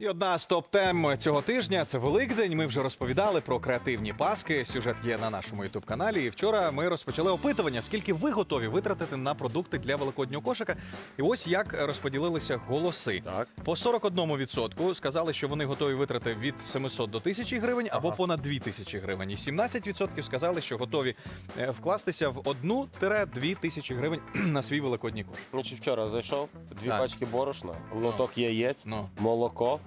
І одна з топ-тем цього тижня це Великдень. Ми вже розповідали про креативні паски. Сюжет є на нашому ютуб каналі. І вчора ми розпочали опитування, скільки ви готові витратити на продукти для великоднього кошика. І ось як розподілилися голоси. Так. По 41% сказали, що вони готові витрати від 700 до 1000 гривень або Ага. понад 2000 гривень. І 17% сказали, що готові е, вкластися в 1-2 тисячі гривень на свій великодній кошик. Значить, вчора зайшов, дві Так. пачки борошна, лоток яєць, Ну. молоко.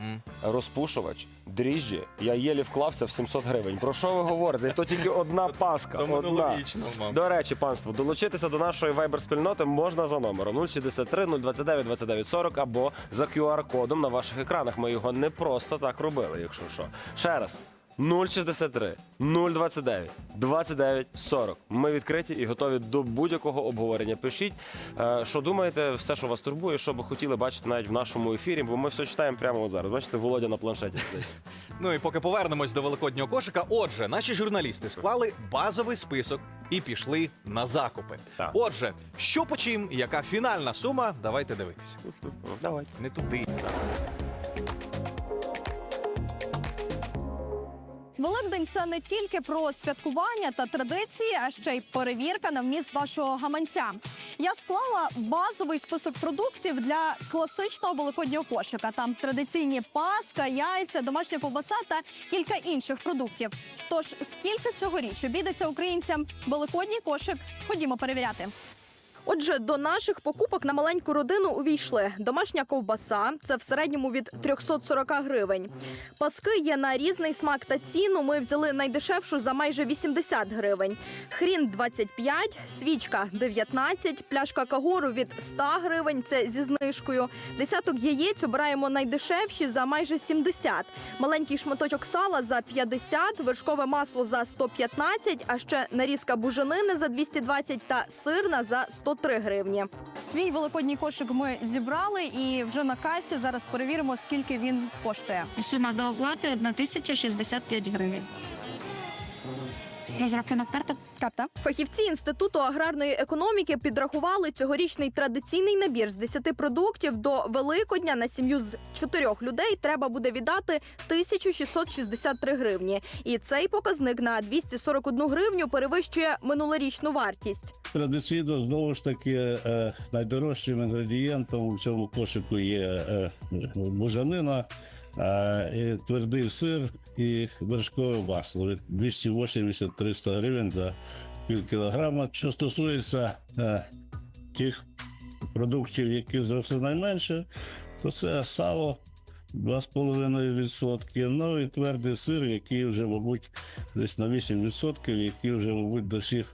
Розпушувач, дріжджі. Я єлі вклався в 700 гривень. Про що ви говорите? І то тільки одна паска. Тому Одна. мам. До речі, панство, долучитися до нашої вайбер-спільноти можна за номером 063 029 29 40 або за QR-кодом на ваших екранах. Ми його не просто так робили, якщо що. Ще раз. 063 029 29 40. Ми відкриті і готові до будь-якого обговорення. Пишіть, е, що думаєте, все, що вас турбує, що би хотіли бачити навіть в нашому ефірі, бо ми все читаємо прямо зараз. Бачите, Володя на планшеті сидить. Ну і поки повернемось до великоднього кошика. Отже, наші журналісти склали базовий список і пішли на закупи. Так. Отже, що по чим, яка фінальна сума? Давайте дивитися. Давай. Не туди. Великдень це не тільки про святкування та традиції, а ще й перевірка на вміст вашого гаманця. Я склала базовий список продуктів для класичного великоднього кошика. Там традиційні паска, яйця, домашня ковбаса та кілька інших продуктів. Тож скільки цьогоріч обійдеться українцям великодній кошик? Ходімо перевіряти. Отже, до наших покупок на маленьку родину увійшли домашня ковбаса, це в середньому від 340 гривень. Паски є на різний смак та ціну. Ми взяли найдешевшу за майже 80 гривень. Хрін 25, свічка 19, пляшка кагору від 100 гривень. Це зі знижкою. Десяток яєць обираємо найдешевші за майже 70. Маленький шматочок сала за 50, вершкове масло за 115, а ще нарізка буженини за 220 та сирна за 103 гривні. Свій великодній кошик ми зібрали і вже на касі зараз перевіримо, скільки він коштує. Сума до оплати 1065 гривень. Розрахунок карта Карта. Фахівці інституту аграрної економіки підрахували цьогорічний традиційний набір з 10 продуктів до Великодня на сім'ю з чотирьох людей треба буде віддати 1663 гривні. І цей показник на 241 гривню перевищує минулорічну вартість. Традиційно знову ж таки е, найдорожчим інгредієнтом у цьому кошику є е, бужанина, е, і твердий сир і вершкове масло 280-300 гривень за пів кілограма. Що стосується е, тих продуктів, які зросли найменше, то це сало. 2,5%. Ну і твердий сир, який вже, мабуть, десь на 8%, який вже, мабуть, досяг,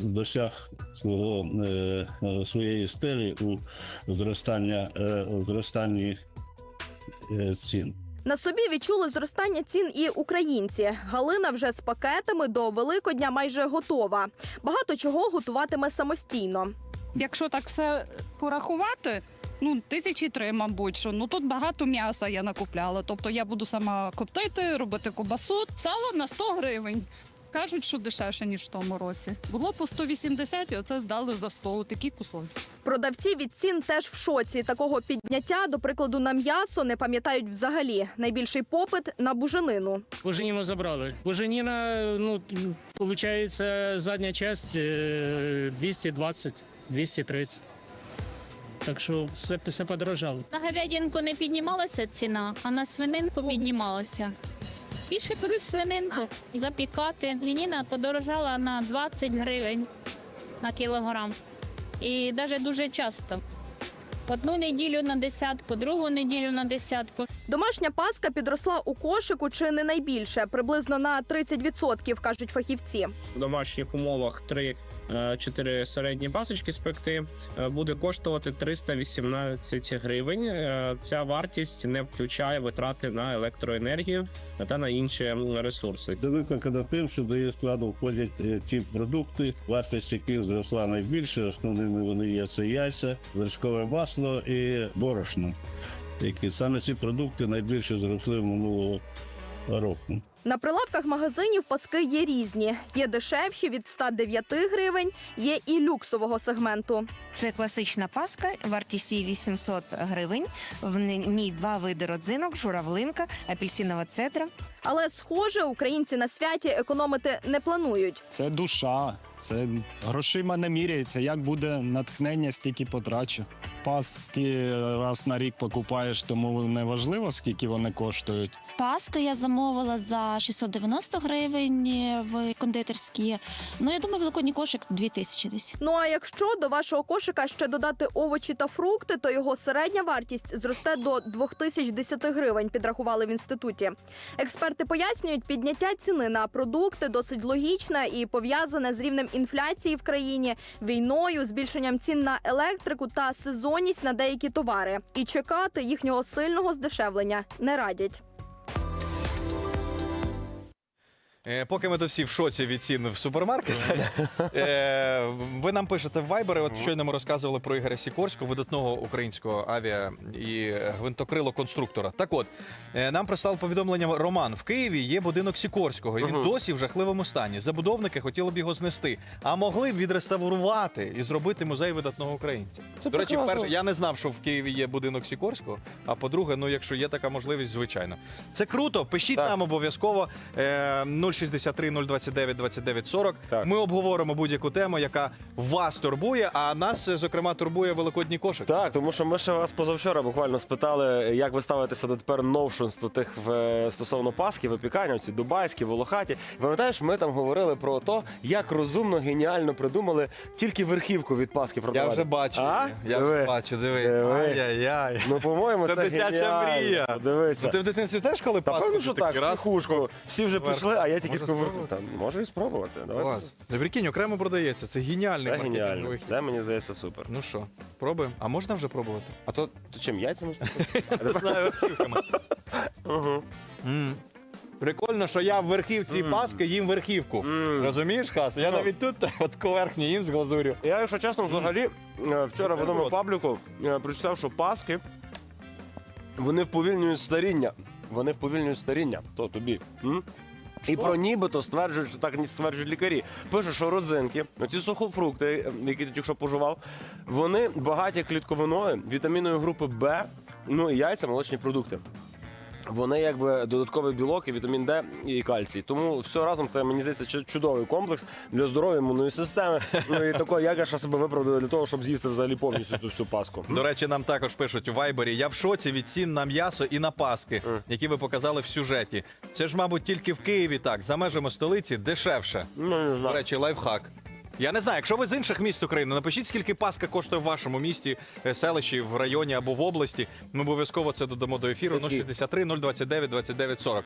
досяг свого, е, е, своєї стелі у зростання, е, у зростанні цін. На собі відчули зростання цін і українці. Галина вже з пакетами до Великодня майже готова. Багато чого готуватиме самостійно. Якщо так все порахувати, ну тисячі три, мабуть, що ну тут багато м'яса я накупляла. Тобто я буду сама коптити, робити кубасу. Сало на 100 гривень. Кажуть, що дешевше, ніж в тому році. Було по 180, і оце дали за 100 такі кусочки. Продавці від цін теж в шоці. Такого підняття, до прикладу, на м'ясо не пам'ятають взагалі. Найбільший попит на буженину. Буженіну забрали. Буженіна, ну, виходить, задня часть е, 220, 230. Так що все, все подорожало. на говядинку не піднімалася ціна, а на свининку піднімалася. Більше беруть свининку запікати. Лініна подорожала на 20 гривень на кілограм. І навіть дуже часто. Одну неділю на десятку, другу неділю на десятку. Домашня паска підросла у кошику чи не найбільше, приблизно на 30%, кажуть фахівці. в домашніх умовах 3-4 середні пасочки спекти е, буде коштувати 318 гривень. Е, Ця вартість не включає витрати на електроенергію та на інші ресурси. До виклика над тим, що до її складу входять е, ті продукти, вартість яких зросла найбільше. Основними вони є це яйця, вершкове масло і борошно. Які саме ці продукти найбільше зросли минулого року. На прилавках магазинів паски є різні. Є дешевші від 109 гривень, є і люксового сегменту. Це класична паска, вартість її 800 гривень. В ній два види родзинок, журавлинка, апельсинова цедра. Але, схоже, українці на святі економити не планують. Це душа, це грошима не міряється. Як буде натхнення, стільки потрачу. Паски раз на рік покупаєш, тому не важливо, скільки вони коштують. Паску я замовила за 690 гривень в кондитерській. Ну, я думаю, великодній кошик 2000 десь. Ну а якщо до вашого кошика ще додати овочі та фрукти, то його середня вартість зросте до 2010 гривень, підрахували в інституті. Експерти пояснюють, підняття ціни на продукти досить логічне і пов'язане з рівнем інфляції в країні, війною, збільшенням цін на електрику та сезонність на деякі товари. І чекати їхнього сильного здешевлення не радять. Е, Поки ми тут всі в шоці від цін в супермаркетах, е, ви нам пишете в Viber, От щойно ми розказували про Ігоря Сікорського, видатного українського авіа і гвинтокрило конструктора. Так от е, нам прислав повідомлення Роман. В Києві є будинок Сікорського, і він досі в жахливому стані. Забудовники хотіли б його знести, а могли б відреставрувати і зробити музей видатного українця. Це До речі, прекрасно. перше, я не знав, що в Києві є будинок Сікорського. А по-друге, ну якщо є така можливість, звичайно. Це круто. Пишіть Так. нам обов'язково е, 063 029 29 40. Так. Ми обговоримо будь-яку тему, яка вас турбує. А нас, е, зокрема, турбує великодній кошик. Так, тому що ми ще вас позавчора буквально спитали, як ви ставитеся до тепер новшинств тих в, стосовно Пасхи, випікання, ці дубайські, волохаті. Пам'ятаєш, ми там говорили про те, як розумно, геніально придумали тільки верхівку від Пасхи Я вже бачу. А? Я Диви. вже бачу, диви. Диви. Ай-яй-яй. Ну, по-моєму, Це це, дитяча геніально. мрія. Дивися. Ти в дитинстві теж коли Та Пасху певно, що ти так, такий в раз? тихушку. Всі вже пішли, а я тільки таку спробувати? Може і спробувати. Давай. Клас. Та прикинь, окремо продається. Це геніальний Це геніально. маркетинговий хід. Це мені здається супер. Ну що, пробуємо? А можна вже пробувати? А то, то чим яйцями? Не знаю. Угу. М. Прикольно, що я в верхівці паски їм верхівку. Мм. Розумієш, Хас? Я Ну. навіть тут от верхню їм з глазурю. Я, якщо чесно, взагалі е, вчора в одному пабліку е, прочитав, що паски вони вповільнюють старіння. Вони вповільнюють старіння. То тобі. М? І про нібито стверджують, що так не стверджують лікарі. Пише, що родзинки, ці сухофрукти, е, які ти тільки що пожував, вони багаті клітковиною, вітаміною групи Б, ну і яйця, молочні продукти. Вони якби додатковий білок і вітамін Д і кальцій. Тому все разом це мені здається чу- чудовий комплекс для здоров'я імунної системи. Ну і такого як я ще себе виправдаю для того, щоб з'їсти взагалі повністю цю всю паску. До речі, нам також пишуть у Вайбері. Я в шоці від цін на м'ясо і на паски, які ви показали в сюжеті. Це ж, мабуть, тільки в Києві так. За межами столиці дешевше. Ну не До речі, лайфхак. Я не знаю, якщо ви з інших міст України, напишіть, скільки паска коштує в вашому місті, е, селищі, в районі або в області. Ми обов'язково це додамо до ефіру. Який? 063 029 29 40.